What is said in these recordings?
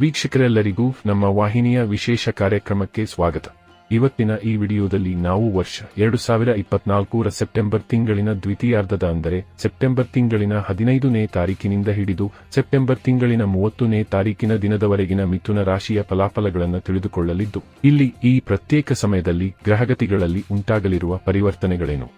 ವೀಕ್ಷಕರೆಲ್ಲರಿಗೂ ನಮ್ಮ ವಾಹಿನಿಯ ವಿಶೇಷ ಕಾರ್ಯಕ್ರಮಕ್ಕೆ ಸ್ವಾಗತ. ಇವತ್ತಿನ ಈ ವಿಡಿಯೋದಲ್ಲಿ ನಾವು ವರ್ಷ ಎರಡು ಸಾವಿರ ಇಪ್ಪತ್ನಾಲ್ಕರ ಸೆಪ್ಟೆಂಬರ್ ತಿಂಗಳಿನ ದ್ವಿತೀಯಾರ್ಧದ ಅಂದರೆ ಸೆಪ್ಟೆಂಬರ್ ತಿಂಗಳಿನ ಹದಿನೈದನೇ ತಾರೀಕಿನಿಂದ ಹಿಡಿದು ಸೆಪ್ಟೆಂಬರ್ ತಿಂಗಳಿನ ಮೂವತ್ತನೇ ತಾರೀಕಿನ ದಿನದವರೆಗಿನ ಮಿಥುನ ರಾಶಿಯ ಫಲಾಫಲಗಳನ್ನು ತಿಳಿದುಕೊಳ್ಳಲಿದ್ದು, ಇಲ್ಲಿ ಈ ಪ್ರತ್ಯೇಕ ಸಮಯದಲ್ಲಿ ಗ್ರಹಗತಿಗಳಲ್ಲಿ ಉಂಟಾಗಲಿರುವ ಪರಿವರ್ತನೆಗಳೇನು?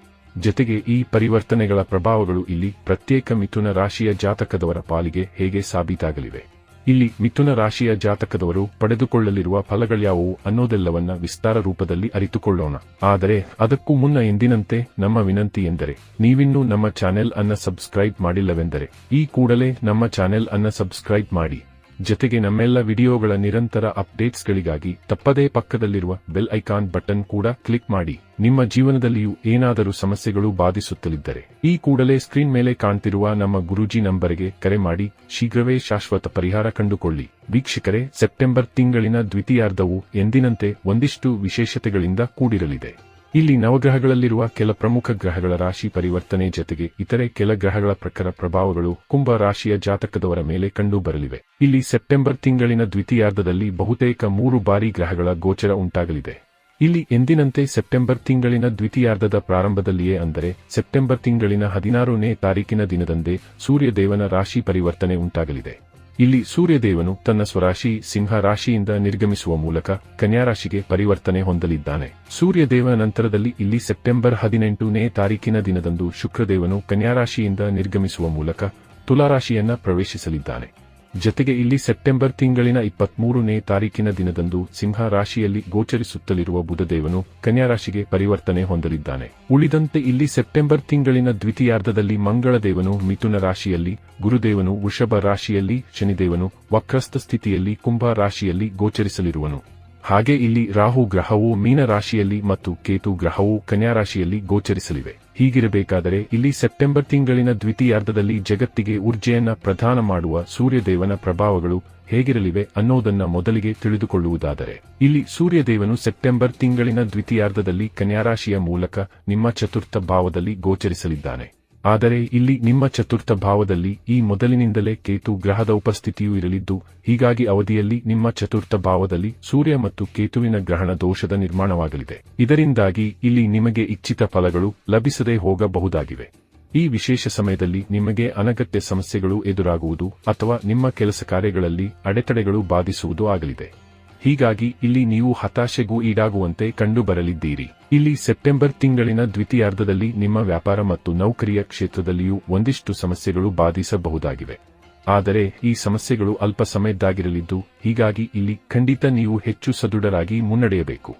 ಜೊತೆಗೆ ಈ ಪರಿವರ್ತನೆಗಳ ಪ್ರಭಾವಗಳು ಇಲ್ಲಿ ಪ್ರತ್ಯೇಕ ಮಿಥುನ ರಾಶಿಯ ಜಾತಕದವರ ಪಾಲಿಗೆ ಹೇಗೆ ಸಾಬೀತಾಗಲಿವೆ? ಇಲ್ಲಿ ಮಿಥುನ ರಾಶಿಯ ಜಾತಕದವರು ಪಡೆದುಕೊಳ್ಳಲಿರುವ ಫಲಗಳ್ಯಾವುವು ಅನ್ನೋದೆಲ್ಲವನ್ನ ವಿಸ್ತಾರ ರೂಪದಲ್ಲಿ ಅರಿತುಕೊಳ್ಳೋಣ. ಆದರೆ, ಅದಕ್ಕೂ ಮುನ್ನ ಎಂದಿನಂತೆ ನಮ್ಮ ವಿನಂತಿ ಎಂದರೆ, ನೀವಿನ್ನೂ ನಮ್ಮ ಚಾನೆಲ್ ಅನ್ನ ಸಬ್ಸ್ಕ್ರೈಬ್ ಮಾಡಿಲ್ಲವೆಂದರೆ, ಈ ಕೂಡಲೇ ನಮ್ಮ ಚಾನೆಲ್ ಅನ್ನ ಸಬ್ಸ್ಕ್ರೈಬ್ ಮಾಡಿ. ಜೊತೆಗೆ ನಮ್ಮೆಲ್ಲ ವಿಡಿಯೋಗಳ ನಿರಂತರ ಅಪ್ಡೇಟ್ಸ್ಗಳಿಗಾಗಿ ತಪ್ಪದೇ ಪಕ್ಕದಲ್ಲಿರುವ ಬೆಲ್ ಐಕಾನ್ ಬಟನ್ ಕೂಡ ಕ್ಲಿಕ್ ಮಾಡಿ. ನಿಮ್ಮ ಜೀವನದಲ್ಲಿಯೂ ಏನಾದರೂ ಸಮಸ್ಯೆಗಳು ಬಾಧಿಸುತ್ತಲಿದ್ದರೆ ಈ ಕೂಡಲೇ ಸ್ಕ್ರೀನ್ ಮೇಲೆ ಕಾಣ್ತಿರುವ ನಮ್ಮ ಗುರೂಜಿ ನಂಬರ್ಗೆ ಕರೆ ಮಾಡಿ ಶೀಘ್ರವೇ ಶಾಶ್ವತ ಪರಿಹಾರ ಕಂಡುಕೊಳ್ಳಿ. ವೀಕ್ಷಕರೇ, ಸೆಪ್ಟೆಂಬರ್ ತಿಂಗಳಿನ ದ್ವಿತೀಯಾರ್ಧವು ಎಂದಿನಂತೆ ಒಂದಿಷ್ಟು ವಿಶೇಷತೆಗಳಿಂದ ಕೂಡಿರಲಿದೆ. ಇಲ್ಲಿ ನವಗ್ರಹಗಳಲ್ಲಿರುವ ಕೆಲ ಪ್ರಮುಖ ಗ್ರಹಗಳ ರಾಶಿ ಪರಿವರ್ತನೆ ಜೊತೆಗೆ ಇತರೆ ಕೆಲ ಗ್ರಹಗಳ ಪ್ರಖರ ಪ್ರಭಾವಗಳು ಕುಂಭ ರಾಶಿಯ ಜಾತಕದವರ ಮೇಲೆ ಕಂಡು ಬರಲಿವೆ. ಇಲ್ಲಿ ಸೆಪ್ಟೆಂಬರ್ ತಿಂಗಳಿನ ದ್ವಿತೀಯಾರ್ಧದಲ್ಲಿ ಬಹುತೇಕ ಮೂರು ಬಾರಿ ಗ್ರಹಗಳ ಗೋಚರ ಉಂಟಾಗಲಿದೆ. ಇಲ್ಲಿ ಎಂದಿನಂತೆ ಸೆಪ್ಟೆಂಬರ್ ತಿಂಗಳಿನ ದ್ವಿತೀಯಾರ್ಧದ ಪ್ರಾರಂಭದಲ್ಲಿಯೇ ಅಂದರೆ ಸೆಪ್ಟೆಂಬರ್ ತಿಂಗಳಿನ ಹದಿನಾರನೇ ತಾರೀಕಿನ ದಿನದಂದೇ ಸೂರ್ಯದೇವನ ರಾಶಿ ಪರಿವರ್ತನೆ ಉಂಟಾಗಲಿದೆ. ಇಲ್ಲಿ ಸೂರ್ಯದೇವನು ತನ್ನ ಸ್ವರಾಶಿ ಸಿಂಹ ರಾಶಿಯಿಂದ ನಿರ್ಗಮಿಸುವ ಮೂಲಕ ಕನ್ಯಾರಾಶಿಗೆ ಪರಿವರ್ತನೆ ಹೊಂದಲಿದ್ದಾನೆ. ಸೂರ್ಯದೇವ ನಂತರದಲ್ಲಿ ಇಲ್ಲಿ ಸೆಪ್ಟೆಂಬರ್ ಹದಿನೆಂಟನೇ ತಾರೀಕಿನ ದಿನದಂದು ಶುಕ್ರದೇವನು ಕನ್ಯಾರಾಶಿಯಿಂದ ನಿರ್ಗಮಿಸುವ ಮೂಲಕ ತುಲಾರಾಶಿಯನ್ನ ಪ್ರವೇಶಿಸಲಿದ್ದಾನೆ. ಜೊತೆಗೆ ಇಲ್ಲಿ ಸೆಪ್ಟೆಂಬರ್ ತಿಂಗಳಿನ ಇಪ್ಪತ್ಮೂರನೇ ತಾರೀಕಿನ ದಿನದಂದು ಸಿಂಹ ರಾಶಿಯಲ್ಲಿ ಗೋಚರಿಸುತ್ತಲಿರುವ ಬುಧದೇವನು ಕನ್ಯಾರಾಶಿಗೆ ಪರಿವರ್ತನೆ ಹೊಂದಲಿದ್ದಾನೆ. ಉಳಿದಂತೆ ಇಲ್ಲಿ ಸೆಪ್ಟೆಂಬರ್ ತಿಂಗಳಿನ ದ್ವಿತೀಯಾರ್ಧದಲ್ಲಿ ಮಂಗಳದೇವನು ಮಿಥುನ ರಾಶಿಯಲ್ಲಿ, ಗುರುದೇವನು ವೃಷಭ ರಾಶಿಯಲ್ಲಿ, ಶನಿದೇವನು ವಕ್ರಸ್ಥ ಸ್ಥಿತಿಯಲ್ಲಿ ಕುಂಭ ರಾಶಿಯಲ್ಲಿ ಗೋಚರಿಸಲಿರುವನು. ಹಾಗೆ ಇಲ್ಲಿ ರಾಹು ಗ್ರಹವು ಮೀನ ರಾಶಿಯಲ್ಲಿ ಮತ್ತು ಕೇತು ಗ್ರಹವು ಕನ್ಯಾರಾಶಿಯಲ್ಲಿ ಗೋಚರಿಸಲಿವೆ. ಹೀಗಿರಬೇಕಾದರೆ ಇಲ್ಲಿ ಸೆಪ್ಟೆಂಬರ್ ತಿಂಗಳಿನ ದ್ವಿತೀಯಾರ್ಧದಲ್ಲಿ ಜಗತ್ತಿಗೆ ಊರ್ಜೆಯನ್ನ ಪ್ರದಾನ ಮಾಡುವ ಸೂರ್ಯದೇವನ ಪ್ರಭಾವಗಳು ಹೇಗಿರಲಿವೆ ಅನ್ನೋದನ್ನ ಮೊದಲಿಗೆ ತಿಳಿದುಕೊಳ್ಳುವುದಾದರೆ. ಇಲ್ಲಿ ಸೂರ್ಯದೇವನು ಸೆಪ್ಟೆಂಬರ್ ತಿಂಗಳಿನ ದ್ವಿತೀಯಾರ್ಧದಲ್ಲಿ ಕನ್ಯಾರಾಶಿಯ ಮೂಲಕ ನಿಮ್ಮ ಚತುರ್ಥ ಭಾವದಲ್ಲಿ ಗೋಚರಿಸಲಿದ್ದಾನೆ. ಆದರೆ ಇಲ್ಲಿ ನಿಮ್ಮ ಚತುರ್ಥ ಭಾವದಲ್ಲಿ ಈ ಮೊದಲಿನಿಂದಲೇ ಕೇತು ಗ್ರಹದ ಉಪಸ್ಥಿತಿಯೂ ಇರಲಿದ್ದು, ಹೀಗಾಗಿ ಅವಧಿಯಲ್ಲಿ ನಿಮ್ಮ ಚತುರ್ಥ ಭಾವದಲ್ಲಿ ಸೂರ್ಯ ಮತ್ತು ಕೇತುವಿನ ಗ್ರಹಣ ದೋಷದ ನಿರ್ಮಾಣವಾಗಲಿದೆ. ಇದರಿಂದಾಗಿ ಇಲ್ಲಿ ನಿಮಗೆ ಇಚ್ಛಿತ ಫಲಗಳು ಲಭಿಸದೇ ಹೋಗಬಹುದಾಗಿವೆ. ಈ ವಿಶೇಷ ಸಮಯದಲ್ಲಿ ನಿಮಗೆ ಅನಗತ್ಯ ಸಮಸ್ಯೆಗಳು ಎದುರಾಗುವುದು ಅಥವಾ ನಿಮ್ಮ ಕೆಲಸ ಕಾರ್ಯಗಳಲ್ಲಿ ಅಡೆತಡೆಗಳು ಬಾಧಿಸುವುದು ಆಗಲಿದೆ. ಹೀಗಾಗಿ ಇಲ್ಲಿ ನೀವು ಹತಾಶೆಗೂ ಈಡಾಗುವಂತೆ ಕಂಡುಬರಲಿದ್ದೀರಿ. ಇಲ್ಲಿ ಸೆಪ್ಟೆಂಬರ್ ತಿಂಗಳಿನ ದ್ವಿತೀಯಾರ್ಧದಲ್ಲಿ ನಿಮ್ಮ ವ್ಯಾಪಾರ ಮತ್ತು ನೌಕರಿಯ ಕ್ಷೇತ್ರದಲ್ಲಿಯೂ ಒಂದಿಷ್ಟು ಸಮಸ್ಯೆಗಳು ಬಾಧಿಸಬಹುದಾಗಿವೆ. ಆದರೆ ಈ ಸಮಸ್ಯೆಗಳು ಅಲ್ಪ ಸಮಯದ್ದಾಗಿರಲಿದ್ದು, ಹೀಗಾಗಿ ಇಲ್ಲಿ ಖಂಡಿತ ನೀವು ಹೆಚ್ಚು ಸದೃಢರಾಗಿ ಮುನ್ನಡೆಯಬೇಕು.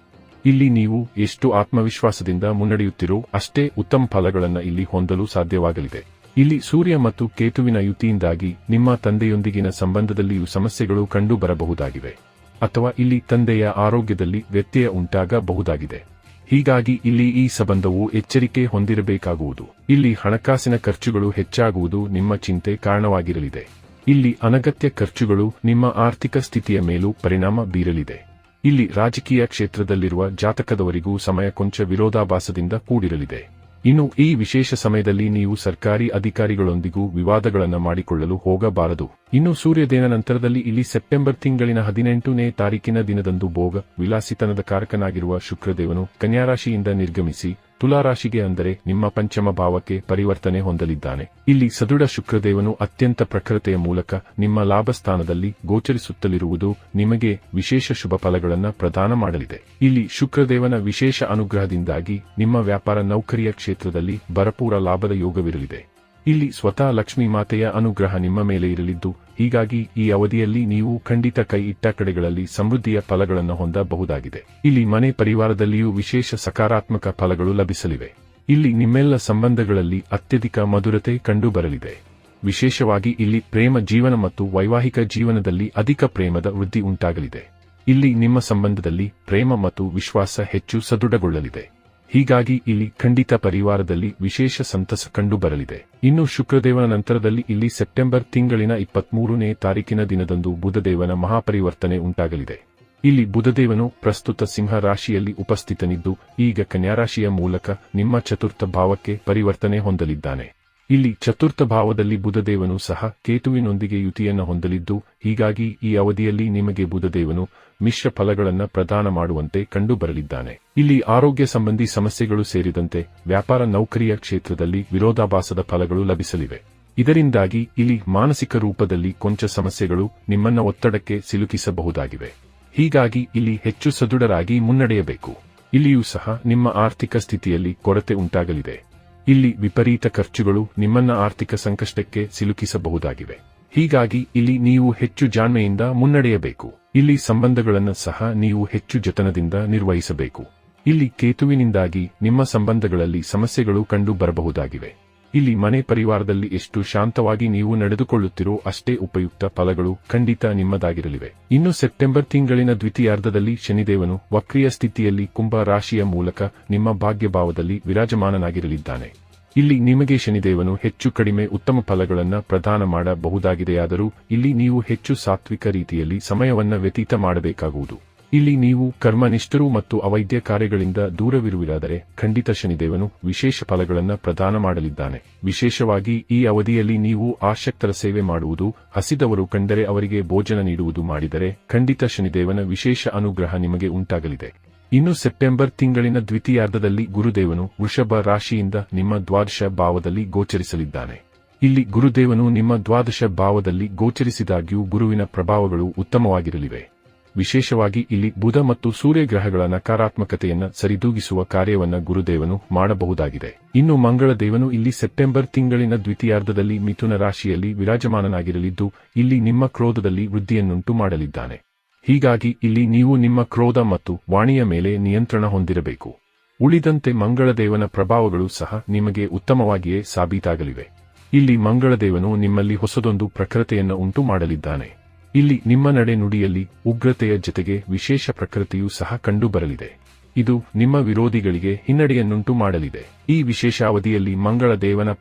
ಇಲ್ಲಿ ನೀವು ಎಷ್ಟು ಆತ್ಮವಿಶ್ವಾಸದಿಂದ ಮುನ್ನಡೆಯುತ್ತಿರೋ ಅಷ್ಟೇ ಉತ್ತಮ ಫಲಗಳನ್ನು ಇಲ್ಲಿ ಹೊಂದಲು ಸಾಧ್ಯವಾಗಲಿದೆ. ಇಲ್ಲಿ ಸೂರ್ಯ ಮತ್ತು ಕೇತುವಿನ ಯುತಿಯಿಂದಾಗಿ ನಿಮ್ಮ ತಂದೆಯೊಂದಿಗಿನ ಸಂಬಂಧದಲ್ಲಿಯೂ ಸಮಸ್ಯೆಗಳು ಕಂಡು ಬರಬಹುದಾಗಿವೆ ಅಥವಾ ಇಲ್ಲಿ ತಂದೆಯ ಆರೋಗ್ಯದಲ್ಲಿ ವ್ಯತ್ಯಯ ಉಂಟಾಗಬಹುದಾಗಿದೆ. ಹೀಗಾಗಿ ಇಲ್ಲಿ ಈ ಸಂಬಂಧವು ಎಚ್ಚರಿಕೆ ಹೊಂದಿರಬೇಕಾಗುವುದು. ಇಲ್ಲಿ ಹಣಕಾಸಿನ ಖರ್ಚುಗಳು ಹೆಚ್ಚಾಗುವುದು ನಿಮ್ಮ ಚಿಂತೆ ಕಾರಣವಾಗಿರಲಿದೆ. ಇಲ್ಲಿ ಅನಗತ್ಯ ಖರ್ಚುಗಳು ನಿಮ್ಮ ಆರ್ಥಿಕ ಸ್ಥಿತಿಯ ಮೇಲೂ ಪರಿಣಾಮ ಬೀರಲಿದೆ. ಇಲ್ಲಿ ರಾಜಕೀಯ ಕ್ಷೇತ್ರದಲ್ಲಿರುವ ಜಾತಕದವರಿಗೂ ಸಮಯ ಕೊಂಚ ವಿರೋಧಾಭಾಸದಿಂದ ಕೂಡಿರಲಿದೆ. ಇನ್ನು ಈ ವಿಶೇಷ ಸಮಯದಲ್ಲಿ ನೀವು ಸರ್ಕಾರಿ ಅಧಿಕಾರಿಗಳೊಂದಿಗೂ ವಿವಾದಗಳನ್ನು ಮಾಡಿಕೊಳ್ಳಲು ಹೋಗಬಾರದು. ಇನ್ನು ಸೂರ್ಯದೇನ ನಂತರದಲ್ಲಿ ಇಲ್ಲಿ ಸೆಪ್ಟೆಂಬರ್ ತಿಂಗಳಿನ ಹದಿನೆಂಟನೇ ತಾರೀಕಿನ ದಿನದಂದು ಭೋಗ ವಿಲಾಸಿತನದ ಕಾರಕನಾಗಿರುವ ಶುಕ್ರದೇವನು ಕನ್ಯಾರಾಶಿಯಿಂದ ನಿರ್ಗಮಿಸಿ ತುಲಾರಾಶಿಗೆ ಅಂದರೆ ನಿಮ್ಮ ಪಂಚಮ ಭಾವಕ್ಕೆ ಪರಿವರ್ತನೆ ಹೊಂದಲಿದ್ದಾನೆ. ಇಲ್ಲಿ ಸದೃಢ ಶುಕ್ರದೇವನು ಅತ್ಯಂತ ಪ್ರಖರತೆಯ ಮೂಲಕ ನಿಮ್ಮ ಲಾಭಸ್ಥಾನದಲ್ಲಿ ಗೋಚರಿಸುತ್ತಲಿರುವುದು ನಿಮಗೆ ವಿಶೇಷ ಶುಭ ಫಲಗಳನ್ನು ಪ್ರದಾನ ಮಾಡಲಿದೆ. ಇಲ್ಲಿ ಶುಕ್ರದೇವನ ವಿಶೇಷ ಅನುಗ್ರಹದಿಂದಾಗಿ ನಿಮ್ಮ ವ್ಯಾಪಾರ ನೌಕರಿಯ ಕ್ಷೇತ್ರದಲ್ಲಿ ಭರಪೂರ ಲಾಭದ ಯೋಗವಿರಲಿದೆ. ಇಲ್ಲಿ ಸ್ವತಃ ಲಕ್ಷ್ಮೀ ಮಾತೆಯ ಅನುಗ್ರಹ ನಿಮ್ಮ ಮೇಲೆ ಇರಲಿದ್ದು ಹೀಗಾಗಿ ಈ ಅವಧಿಯಲ್ಲಿ ನೀವು ಖಂಡಿತ ಕೈ ಇಟ್ಟ ಕಡೆಗಳಲ್ಲಿ ಸಮೃದ್ಧಿಯ ಫಲಗಳನ್ನು ಹೊಂದಬಹುದಾಗಿದೆ. ಇಲ್ಲಿ ಮನೆ ಪರಿವಾರದಲ್ಲಿಯೂ ವಿಶೇಷ ಸಕಾರಾತ್ಮಕ ಫಲಗಳು ಲಭಿಸಲಿವೆ. ಇಲ್ಲಿ ನಿಮ್ಮೆಲ್ಲ ಸಂಬಂಧಗಳಲ್ಲಿ ಅತ್ಯಧಿಕ ಮಧುರತೆ ಕಂಡುಬರಲಿದೆ. ವಿಶೇಷವಾಗಿ ಇಲ್ಲಿ ಪ್ರೇಮ ಜೀವನ ಮತ್ತು ವೈವಾಹಿಕ ಜೀವನದಲ್ಲಿ ಅಧಿಕ ಪ್ರೇಮದ ವೃದ್ಧಿ ಉಂಟಾಗಲಿದೆ. ಇಲ್ಲಿ ನಿಮ್ಮ ಸಂಬಂಧದಲ್ಲಿ ಪ್ರೇಮ ಮತ್ತು ವಿಶ್ವಾಸ ಹೆಚ್ಚು ಸದೃಢಗೊಳ್ಳಲಿದೆ. ಹೀಗಾಗಿ ಇಲ್ಲಿ ಖಂಡಿತ ಪರಿವಾರದಲ್ಲಿ ವಿಶೇಷ ಸಂತಸ ಕಂಡುಬರಲಿದೆ. ಇನ್ನು ಶುಕ್ರದೇವನ ನಂತರದಲ್ಲಿ ಇಲ್ಲಿ ಸೆಪ್ಟೆಂಬರ್ ತಿಂಗಳಿನ ಇಪ್ಪತ್ಮೂರನೇ ತಾರೀಕಿನ ದಿನದಂದು ಬುಧದೇವನ ಮಹಾಪರಿವರ್ತನೆ ಉಂಟಾಗಲಿದೆ. ಇಲ್ಲಿ ಬುಧದೇವನು ಪ್ರಸ್ತುತ ಸಿಂಹ ರಾಶಿಯಲ್ಲಿ ಉಪಸ್ಥಿತನಿದ್ದು, ಈಗ ಕನ್ಯಾರಾಶಿಯ ಮೂಲಕ ನಿಮ್ಮ ಚತುರ್ಥ ಭಾವಕ್ಕೆ ಪರಿವರ್ತನೆ ಹೊಂದಲಿದ್ದಾನೆ. ಇಲ್ಲಿ ಚತುರ್ಥ ಭಾವದಲ್ಲಿ ಬುಧದೇವನು ಸಹ ಕೇತುವಿನೊಂದಿಗೆ ಯುತಿಯನ್ನು ಹೊಂದಲಿದ್ದು, ಹೀಗಾಗಿ ಈ ಅವಧಿಯಲ್ಲಿ ನಿಮಗೆ ಬುಧದೇವನು ಮಿಶ್ರ ಫಲಗಳನ್ನು ಪ್ರದಾನ ಮಾಡುವಂತೆ ಕಂಡುಬರಲಿದ್ದಾನೆ. ಇಲ್ಲಿ ಆರೋಗ್ಯ ಸಂಬಂಧಿ ಸಮಸ್ಯೆಗಳು ಸೇರಿದಂತೆ ವ್ಯಾಪಾರ ನೌಕರಿಯ ಕ್ಷೇತ್ರದಲ್ಲಿ ವಿರೋಧಾಭಾಸದ ಫಲಗಳು ಲಭಿಸಲಿವೆ. ಇದರಿಂದಾಗಿ ಇಲ್ಲಿ ಮಾನಸಿಕ ರೂಪದಲ್ಲಿ ಕೊಂಚ ಸಮಸ್ಯೆಗಳು ನಿಮ್ಮನ್ನ ಒತ್ತಡಕ್ಕೆ ಸಿಲುಕಿಸಬಹುದಾಗಿವೆ. ಹೀಗಾಗಿ ಇಲ್ಲಿ ಹೆಚ್ಚು ಸದೃಢರಾಗಿ ಮುನ್ನಡೆಯಬೇಕು. ಇಲ್ಲಿಯೂ ಸಹ ನಿಮ್ಮ ಆರ್ಥಿಕ ಸ್ಥಿತಿಯಲ್ಲಿ ಕೊರತೆ ಉಂಟಾಗಲಿದೆ. ಇಲ್ಲಿ ವಿಪರೀತ ಖರ್ಚುಗಳು ನಿಮ್ಮನ್ನ ಆರ್ಥಿಕ ಸಂಕಷ್ಟಕ್ಕೆ ಸಿಲುಕಿಸಬಹುದಾಗಿವೆ. ಹೀಗಾಗಿ ಇಲ್ಲಿ ನೀವು ಹೆಚ್ಚು ಜಾಣ್ಮೆಯಿಂದ ಮುನ್ನಡೆಯಬೇಕು. ಇಲ್ಲಿ ಸಂಬಂಧಗಳನ್ನು ಸಹ ನೀವು ಹೆಚ್ಚು ಜತನದಿಂದ ನಿರ್ವಹಿಸಬೇಕು. ಇಲ್ಲಿ ಕೇತುವಿನಿಂದಾಗಿ ನಿಮ್ಮ ಸಂಬಂಧಗಳಲ್ಲಿ ಸಮಸ್ಯೆಗಳು ಕಂಡು ಬರಬಹುದಾಗಿವೆ. ಇಲ್ಲಿ ಮನೆ ಪರಿವಾರದಲ್ಲಿ ಎಷ್ಟು ಶಾಂತವಾಗಿ ನೀವು ನಡೆದುಕೊಳ್ಳುತ್ತಿರೋ ಅಷ್ಟೇ ಉಪಯುಕ್ತ ಫಲಗಳು ಖಂಡಿತ ನಿಮ್ಮದಾಗಿರಲಿವೆ. ಇನ್ನು ಸೆಪ್ಟೆಂಬರ್ ತಿಂಗಳಿನ ದ್ವಿತೀಯಾರ್ಧದಲ್ಲಿ ಶನಿದೇವನು ವಕ್ರಿಯ ಸ್ಥಿತಿಯಲ್ಲಿ ಕುಂಭ ರಾಶಿಯ ಮೂಲಕ ನಿಮ್ಮ ಭಾಗ್ಯಭಾವದಲ್ಲಿ ವಿರಾಜಮಾನನಾಗಿರಲಿದ್ದಾನೆ. ಇಲ್ಲಿ ನಿಮಗೆ ಶನಿದೇವನು ಹೆಚ್ಚು ಕಡಿಮೆ ಉತ್ತಮ ಫಲಗಳನ್ನು ಪ್ರದಾನ ಮಾಡಬಹುದಾಗಿದೆಯಾದರೂ ಇಲ್ಲಿ ನೀವು ಹೆಚ್ಚು ಸಾತ್ವಿಕ ರೀತಿಯಲ್ಲಿ ಸಮಯವನ್ನು ವ್ಯತೀತ ಮಾಡಬೇಕಾಗುವುದು. ಇಲ್ಲಿ ನೀವು ಕರ್ಮನಿಷ್ಠರು ಮತ್ತು ಅವೈದ್ಯ ಕಾರ್ಯಗಳಿಂದ ದೂರವಿರುವಿರಾದರೆ ಖಂಡಿತ ಶನಿದೇವನು ವಿಶೇಷ ಫಲಗಳನ್ನು ಪ್ರದಾನ ಮಾಡಲಿದ್ದಾನೆ. ವಿಶೇಷವಾಗಿ ಈ ಅವಧಿಯಲ್ಲಿ ನೀವು ಆಸಕ್ತರ ಸೇವೆ ಮಾಡುವುದು, ಹಸಿದವರು ಕಂಡರೆ ಅವರಿಗೆ ಭೋಜನ ನೀಡುವುದು ಮಾಡಿದರೆ ಖಂಡಿತ ಶನಿದೇವನ ವಿಶೇಷ ಅನುಗ್ರಹ ನಿಮಗೆ ಉಂಟಾಗಲಿದೆ. ಇನ್ನು ಸೆಪ್ಟೆಂಬರ್ ತಿಂಗಳಿನ ದ್ವಿತೀಯಾರ್ಧದಲ್ಲಿ ಗುರುದೇವನು ವೃಷಭ ರಾಶಿಯಿಂದ ನಿಮ್ಮ ದ್ವಾದಶ ಭಾವದಲ್ಲಿ ಗೋಚರಿಸಲಿದ್ದಾನೆ. ಇಲ್ಲಿ ಗುರುದೇವನು ನಿಮ್ಮ ದ್ವಾದಶ ಭಾವದಲ್ಲಿ ಗೋಚರಿಸಿದಾಗ್ಯೂ ಗುರುವಿನ ಪ್ರಭಾವಗಳು ಉತ್ತಮವಾಗಿರಲಿವೆ. ವಿಶೇಷವಾಗಿ ಇಲ್ಲಿ ಬುಧ ಮತ್ತು ಸೂರ್ಯ ಗ್ರಹಗಳ ನಕಾರಾತ್ಮಕತೆಯನ್ನು ಸರಿದೂಗಿಸುವ ಕಾರ್ಯವನ್ನು ಗುರುದೇವನು ಮಾಡಬಹುದಾಗಿದೆ. ಇನ್ನು ಮಂಗಳ ದೇವನು ಇಲ್ಲಿ ಸೆಪ್ಟೆಂಬರ್ ತಿಂಗಳಿನ ದ್ವಿತೀಯಾರ್ಧದಲ್ಲಿ ಮಿಥುನ ರಾಶಿಯಲ್ಲಿ ವಿರಾಜಮಾನನಾಗಿರಲಿದ್ದು, ಇಲ್ಲಿ ನಿಮ್ಮ ಕ್ರೋಧದಲ್ಲಿ ವೃದ್ಧಿಯನ್ನುಂಟು ಮಾಡಲಿದ್ದಾನೆ. ಹೀಗಾಗಿ ಇಲ್ಲಿ ನೀವು ನಿಮ್ಮ ಕ್ರೋಧ ಮತ್ತು ವಾಣಿಯ ಮೇಲೆ ನಿಯಂತ್ರಣ ಹೊಂದಿರಬೇಕು. ಉಳಿದಂತೆ ಮಂಗಳದೇವನ ಪ್ರಭಾವಗಳು ಸಹ ನಿಮಗೆ ಉತ್ತಮವಾಗಿಯೇ ಸಾಬೀತಾಗಲಿವೆ. ಇಲ್ಲಿ ಮಂಗಳದೇವನು ನಿಮ್ಮಲ್ಲಿ ಹೊಸದೊಂದು ಪ್ರಖರತೆಯನ್ನು ಉಂಟು ಮಾಡಲಿದ್ದಾನೆ ಇಲ್ಲಿ ನಿಮ್ಮ ನಡೆ ನುಡಿಯಲ್ಲಿ ಉಗ್ರತೆಯ ಜೊತೆಗೆ ವಿಶೇಷ ಪ್ರಕೃತಿಯೂ ಸಹ ಕಂಡುಬರಲಿದೆ. ಇದು ನಿಮ್ಮ ವಿರೋಧಿಗಳಿಗೆ ಹಿನ್ನಡೆಯನ್ನುಂಟು ಮಾಡಲಿದೆ ಈ ವಿಶೇಷ ಅವಧಿಯಲ್ಲಿ ಮಂಗಳ ದೇವನ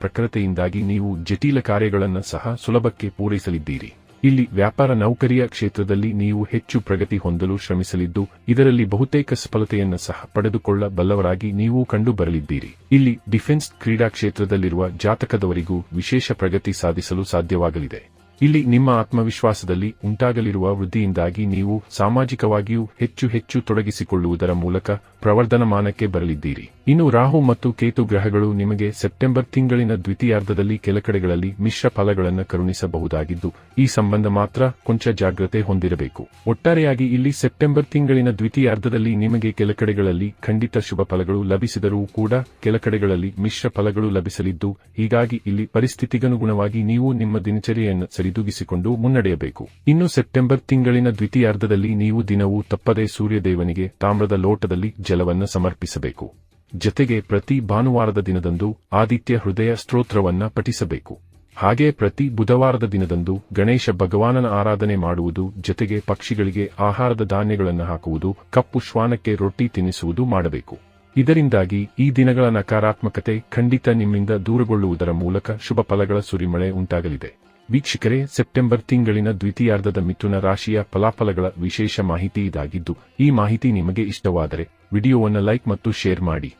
ನೀವು ಜಟಿಲ ಕಾರ್ಯಗಳನ್ನು ಸಹ ಸುಲಭಕ್ಕೆ ಪೂರೈಸಲಿದ್ದೀರಿ. ಇಲ್ಲಿ ವ್ಯಾಪಾರ ನೌಕರಿಯ ಕ್ಷೇತ್ರದಲ್ಲಿ ನೀವು ಹೆಚ್ಚು ಪ್ರಗತಿ ಹೊಂದಲು ಶ್ರಮಿಸಲಿದ್ದು, ಇದರಲ್ಲಿ ಬಹುತೇಕ ಸಫಲತೆಯನ್ನು ಸಹ ಪಡೆದುಕೊಳ್ಳಬಲ್ಲವರಾಗಿ ನೀವು ಕಂಡುಬರಲಿದ್ದೀರಿ. ಇಲ್ಲಿ ಡಿಫೆನ್ಸ್ ಕ್ರೀಡಾ ಕ್ಷೇತ್ರದಲ್ಲಿರುವ ಜಾತಕದವರಿಗೂ ವಿಶೇಷ ಪ್ರಗತಿ ಸಾಧಿಸಲು ಸಾಧ್ಯವಾಗಲಿದೆ. ಇಲ್ಲಿ ನಿಮ್ಮ ಆತ್ಮವಿಶ್ವಾಸದಲ್ಲಿ ಉಂಟಾಗಲಿರುವ ವೃದ್ಧಿಯಿಂದಾಗಿ ನೀವು ಸಾಮಾಜಿಕವಾಗಿಯೂ ಹೆಚ್ಚು ಹೆಚ್ಚು ತೊಡಗಿಸಿಕೊಳ್ಳುವುದರ ಮೂಲಕ ಪ್ರವರ್ಧನಮಾನಕ್ಕೆ ಬರಲಿದ್ದೀರಿ. ಇನ್ನು ರಾಹು ಮತ್ತು ಕೇತು ಗ್ರಹಗಳು ನಿಮಗೆ ಸೆಪ್ಟೆಂಬರ್ ತಿಂಗಳಿನ ದ್ವಿತೀಯಾರ್ಧದಲ್ಲಿ ಕೆಲ ಕಡೆಗಳಲ್ಲಿ ಮಿಶ್ರ ಫಲಗಳನ್ನು ಕರುಣಿಸಬಹುದಾಗಿದ್ದು, ಈ ಸಂಬಂಧ ಮಾತ್ರ ಕೊಂಚ ಜಾಗ್ರತೆ ಹೊಂದಿರಬೇಕು. ಒಟ್ಟಾರೆಯಾಗಿ ಇಲ್ಲಿ ಸೆಪ್ಟೆಂಬರ್ ತಿಂಗಳಿನ ದ್ವಿತೀಯಾರ್ಧದಲ್ಲಿ ನಿಮಗೆ ಕೆಲ ಕಡೆಗಳಲ್ಲಿ ಖಂಡಿತ ಶುಭ ಫಲಗಳು ಲಭಿಸಿದರೂ ಕೂಡ ಕೆಲ ಕಡೆಗಳಲ್ಲಿ ಮಿಶ್ರ ಫಲಗಳು ಲಭಿಸಲಿದ್ದು, ಹೀಗಾಗಿ ಇಲ್ಲಿ ಪರಿಸ್ಥಿತಿಗನುಗುಣವಾಗಿ ನೀವು ನಿಮ್ಮ ದಿನಚರಿಯನ್ನು ಸರಿದೂಗಿಸಿಕೊಂಡು ಮುನ್ನಡೆಯಬೇಕು. ಇನ್ನು ಸೆಪ್ಟೆಂಬರ್ ತಿಂಗಳಿನ ದ್ವಿತೀಯಾರ್ಧದಲ್ಲಿ ನೀವು ದಿನವೂ ತಪ್ಪದೆ ಸೂರ್ಯದೇವನಿಗೆ ತಾಮ್ರದ ಲೋಟದಲ್ಲಿ ಜಲವನ್ನು ಸಮರ್ಪಿಸಬೇಕು. ಜತೆಗೆ ಪ್ರತಿ ಭಾನುವಾರದ ದಿನದಂದು ಆದಿತ್ಯ ಹೃದಯ ಸ್ತೋತ್ರವನ್ನ ಪಠಿಸಬೇಕು. ಹಾಗೆ ಪ್ರತಿ ಬುಧವಾರದ ದಿನದಂದು ಗಣೇಶ ಭಗವಾನನ ಆರಾಧನೆ ಮಾಡುವುದು, ಜತೆಗೆ ಪಕ್ಷಿಗಳಿಗೆ ಆಹಾರದ ಧಾನ್ಯಗಳನ್ನು ಹಾಕುವುದು, ಕಪ್ಪು ಶ್ವಾನಕ್ಕೆ ರೊಟ್ಟಿ ತಿನ್ನಿಸುವುದು ಮಾಡಬೇಕು. ಇದರಿಂದಾಗಿ ಈ ದಿನಗಳ ನಕಾರಾತ್ಮಕತೆ ಖಂಡಿತ ನಿಮ್ಮಿಂದ ದೂರಗೊಳ್ಳುವುದರ ಮೂಲಕ ಶುಭ ಫಲಗಳ ಸುರಿಮಳೆ ಉಂಟಾಗಲಿದೆ. ವೀಕ್ಷಕರೇ, ಸೆಪ್ಟೆಂಬರ್ ತಿಂಗಳಿನ ದ್ವಿತೀಯಾರ್ಧದ ಮಿಥುನ ರಾಶಿಯ ಫಲಾಫಲಗಳ ವಿಶೇಷ ಮಾಹಿತಿ ಇದಾಗಿದ್ದು, ಈ ಮಾಹಿತಿ ನಿಮಗೆ ಇಷ್ಟವಾದರೆ ವಿಡಿಯೋವನ್ನು ಲೈಕ್ ಮತ್ತು ಶೇರ್ ಮಾಡಿ.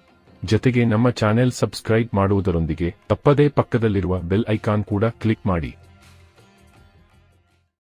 ಜತೆಗೆ ನಮ್ಮ ಚಾನೆಲ್ ಸಬ್ಸ್ಕ್ರೈಬ್ ಮಾಡುವುದರೊಂದಿಗೆ ತಪ್ಪದೇ ಪಕ್ಕದಲ್ಲಿರುವ ಬೆಲ್ ಐಕಾನ್ ಕೂಡ ಕ್ಲಿಕ್ ಮಾಡಿ.